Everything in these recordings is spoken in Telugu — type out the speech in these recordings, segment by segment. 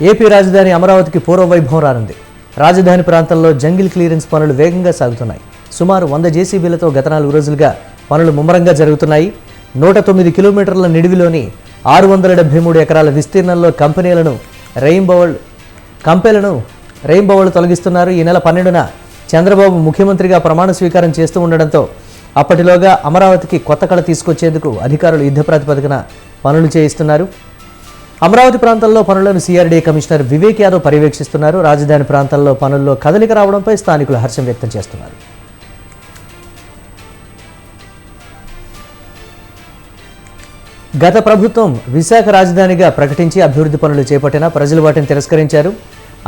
ఏపీ రాజధాని అమరావతికి పూర్వ వైభవం రానుంది. రాజధాని ప్రాంతంలో జంగిల్ క్లియరెన్స్ పనులు వేగంగా సాగుతున్నాయి. సుమారు వంద జేసీబీలతో గత నాలుగు రోజులుగా పనులు ముమ్మరంగా జరుగుతున్నాయి. నూట తొమ్మిది కిలోమీటర్ల నిడివిలోని ఆరు వందల డెబ్బై మూడు ఎకరాల విస్తీర్ణంలో కంపెనీలను రెయిన్బౌల్ కంపెలను రెయిన్బౌల్ తొలగిస్తున్నారు. ఈ నెల పన్నెండున చంద్రబాబు ముఖ్యమంత్రిగా ప్రమాణ స్వీకారం చేస్తూ ఉండడంతో అప్పటిలోగా అమరావతికి కొత్త కళ తీసుకొచ్చేందుకు అధికారులు యుద్ధ ప్రాతిపదికన పనులు చేయిస్తున్నారు. అమరావతి ప్రాంతంలో పనులను సిఆర్డీ కమిషనర్ వివేక్ యాదవ్ పర్యవేక్షిస్తున్నారు. రాజధాని ప్రాంతంలో పనుల్లో కదలిక రావడంపై స్థానికులు హర్షం వ్యక్తం చేస్తున్నారు. గత ప్రభుత్వం విశాఖ రాజధానిగా ప్రకటించి అభివృద్ధి పనులు చేపట్టినా ప్రజలు వాటిని తిరస్కరించారు.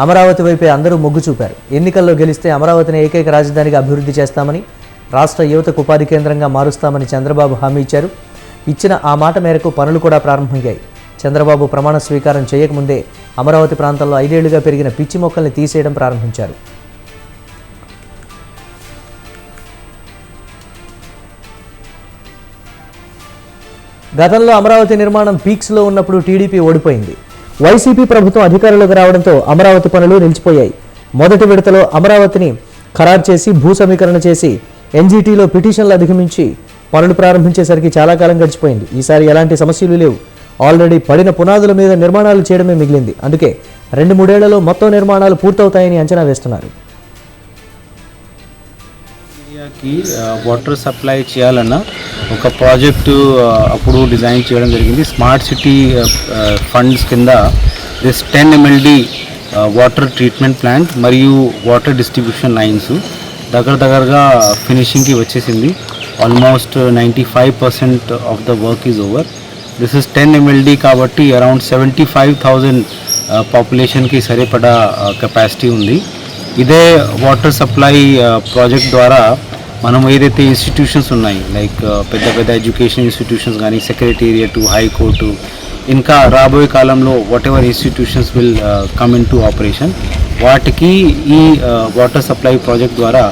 అమరావతి వైపే అందరూ మొగ్గు చూపారు. ఎన్నికల్లో గెలిస్తే అమరావతిని ఏకైక రాజధానిగా అభివృద్ధి చేస్తామని రాష్ట్ర యువతకు ఉపాధి కేంద్రంగా మారుస్తామని చంద్రబాబు హామీ ఇచ్చారు. ఇచ్చిన ఆ మాట మేరకు పనులు కూడా ప్రారంభమయ్యాయి. చంద్రబాబు ప్రమాణ స్వీకారం చేయకముందే అమరావతి ప్రాంతంలో ఐదేళ్ళుగా పెరిగిన పిచ్చి మొక్కల్ని తీసేయడం ప్రారంభించారు. గతంలో అమరావతి నిర్మాణం పీక్స్లో ఉన్నప్పుడు టీడీపీ ఓడిపోయింది. వైసీపీ ప్రభుత్వం అధికారంలోకి రావడంతో అమరావతి పనులు నిలిచిపోయాయి. మొదటి విడతలో అమరావతిని ఖరారు చేసి భూ సమీకరణ చేసి ఎన్జీటీలో పిటిషన్లు అధిగమించి పనులు ప్రారంభించేసరికి చాలా కాలం గడిచిపోయింది. ఈసారి ఎలాంటి సమస్యలు లేవు. ఆల్రెడీ పడిన పునాదుల మీద నిర్మాణాలు చేయడమే మిగిలింది. అందుకే రెండు మూడేళ్ళలో మొత్తం నిర్మాణాలు పూర్తవుతాయని అంచనా వేస్తున్నారు. ఏరియాకి వాటర్ సప్లై చేయాలన్న ఒక ప్రాజెక్టు అప్పుడు డిజైన్ చేయడం జరిగింది. స్మార్ట్ సిటీ ఫండ్స్ కింద this ten MLD water treatment plant మరియు వాటర్ డిస్ట్రిబ్యూషన్ లైన్స్ దగ్గర దగ్గరగా ఫినిషింగ్కి వచ్చేసింది. Almost ninety five percent of the work is over this is ten MLD కాబట్టి అరౌండ్ సెవెంటీ ఫైవ్ థౌజండ్ పాపులేషన్కి సరిపడా uh, కెపాసిటీ ఉంది. ఇదే వాటర్ సప్లై ప్రాజెక్ట్ ద్వారా మనం ఏదైతే ఇన్స్టిట్యూషన్స్ ఉన్నాయి లైక్ uh, పెద్ద పెద్ద ఎడ్యుకేషన్ ఇన్స్టిట్యూషన్స్ కానీ సెక్రటేరియట్ హైకోర్టు ఇంకా రాబోయే కాలంలో whatever institutions will come into operation వాటికి ఈ వాటర్ సప్లై ప్రాజెక్ట్ ద్వారా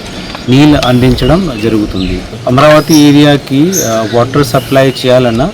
నీళ్ళు అందించడం జరుగుతుంది. అమరావతి ఏరియాకి వాటర్ సప్లై చేయాలన్నా